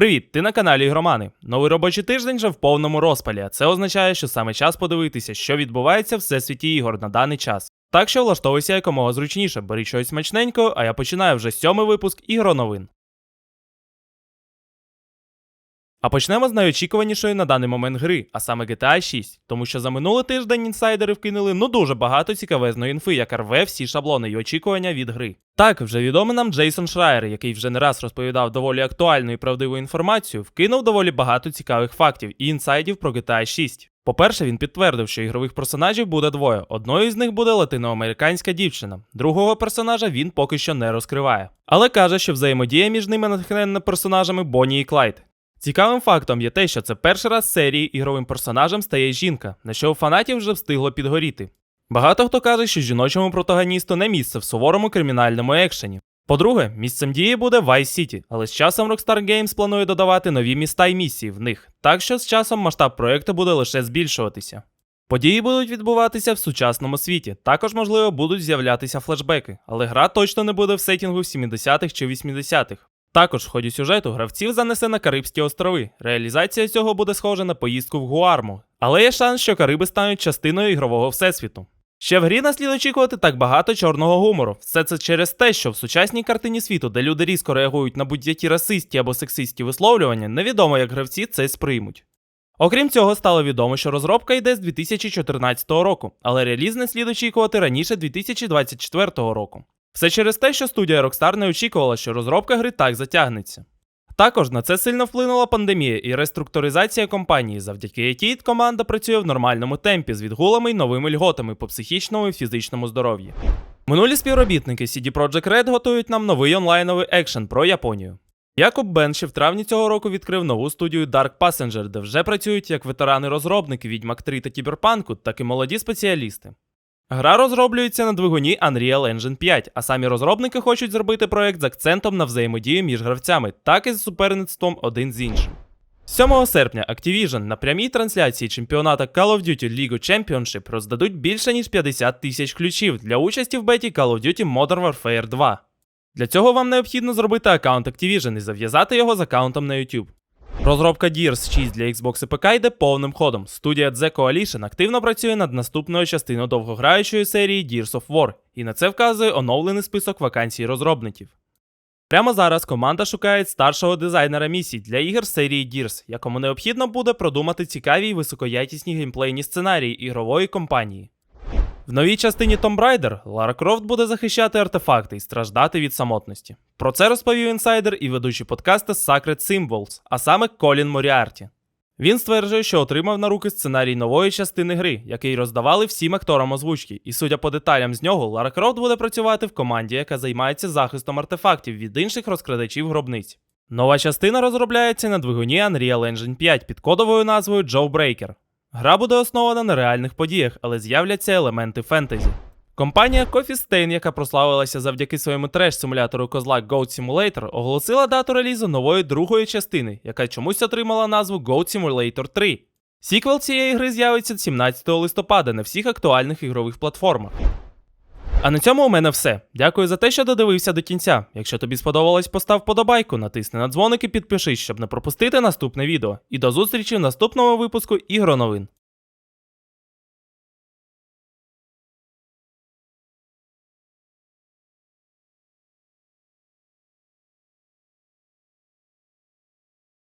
Привіт, ти на каналі Ігромани. Новий робочий тиждень вже в повному розпалі, а це означає, що саме час подивитися, що відбувається в всесвіті ігор на даний час. Так що влаштовуйся якомога зручніше, бери щось смачненько, а я починаю вже сьомий випуск ігроновин. А почнемо з найочікуванішої на даний момент гри, а саме GTA 6, тому що за минулий тиждень інсайдери вкинули ну дуже багато цікавезної інфи, яка рве всі шаблони і очікування від гри. Так, вже відомий нам Джейсон Шрайер, який вже не раз розповідав доволі актуальну і правдиву інформацію, вкинув доволі багато цікавих фактів і інсайдів про GTA 6. По-перше, він підтвердив, що ігрових персонажів буде двоє. Одною з них буде латиноамериканська дівчина. Другого персонажа він поки що не розкриває. Але каже, що взаємодія між ними натхненна персонажами Бонні і Клайд. Цікавим фактом є те, що це перший раз з серії ігровим персонажем стає жінка, на що у фанатів вже встигло підгоріти. Багато хто каже, що жіночому протагоністу не місце в суворому кримінальному екшені. По-друге, місцем дії буде Vice City, але з часом Rockstar Games планує додавати нові міста і місії в них, так що з часом масштаб проекту буде лише збільшуватися. Події будуть відбуватися в сучасному світі. Також, можливо, будуть з'являтися флешбеки, але гра точно не буде в сетінгу 70-х чи 80-х. Також в ході сюжету гравців занесе на Карибські острови. Реалізація цього буде схожа на поїздку в Гуарму. Але є шанс, що Кариби стануть частиною ігрового всесвіту. Ще в грі нас слід очікувати так багато чорного гумору. Все це через те, що в сучасній картині світу, де люди різко реагують на будь-які расистські або сексистські висловлювання, невідомо, як гравці це сприймуть. Окрім цього, стало відомо, що розробка йде з 2014 року, але реліз не слід очікувати раніше 2024 року. Все через те, що студія Rockstar не очікувала, що розробка гри так затягнеться. Також на це сильно вплинула пандемія і реструктуризація компанії, завдяки якій команда працює в нормальному темпі з відгулами й новими льготами по психічному і фізичному здоров'ю. Минулі співробітники CD Projekt Red готують нам новий онлайновий екшен про Японію. Якоб Бен ще в травні цього року відкрив нову студію Dark Passenger, де вже працюють як ветерани-розробники Відьмак 3 та Кіберпанку, так і молоді спеціалісти. Гра розроблюється на двигуні Unreal Engine 5, а самі розробники хочуть зробити проект з акцентом на взаємодію між гравцями, так і з суперництвом один з іншим. 7 серпня Activision на прямій трансляції чемпіоната Call of Duty League Championship роздадуть більше ніж 50 тисяч ключів для участі в беті Call of Duty Modern Warfare 2. Для цього вам необхідно зробити аккаунт Activision і зав'язати його з аккаунтом на YouTube. Розробка Gears 6 для Xbox і ПК йде повним ходом. Студія The Coalition активно працює над наступною частиною довгограючої серії Gears of War, і на це вказує оновлений список вакансій розробників. Прямо зараз команда шукає старшого дизайнера місій для ігор серії Gears, якому необхідно буде продумати цікаві й високоякісні геймплейні сценарії ігрової компанії. В новій частині Tomb Raider Лара Крофт буде захищати артефакти і страждати від самотності. Про це розповів інсайдер і ведучий подкасту Sacred Symbols, а саме Колін Моріарті. Він стверджує, що отримав на руки сценарій нової частини гри, який роздавали всім акторам озвучки, і судя по деталям з нього, Лара Крофт буде працювати в команді, яка займається захистом артефактів від інших розкрадачів гробниць. Нова частина розробляється на двигуні Unreal Engine 5 під кодовою назвою Jawbreaker. Гра буде основана на реальних подіях, але з'являться елементи фентезі. Компанія Coffee Stain, яка прославилася завдяки своєму треш-симулятору козла Goat Simulator, оголосила дату релізу нової другої частини, яка чомусь отримала назву Goat Simulator 3. Сіквел цієї гри з'явиться 17 листопада на всіх актуальних ігрових платформах. А на цьому у мене все. Дякую за те, що додивився до кінця. Якщо тобі сподобалось, постав подобайку, натисни на дзвоник і підпишись, щоб не пропустити наступне відео. І до зустрічі в наступному випуску ігроновин.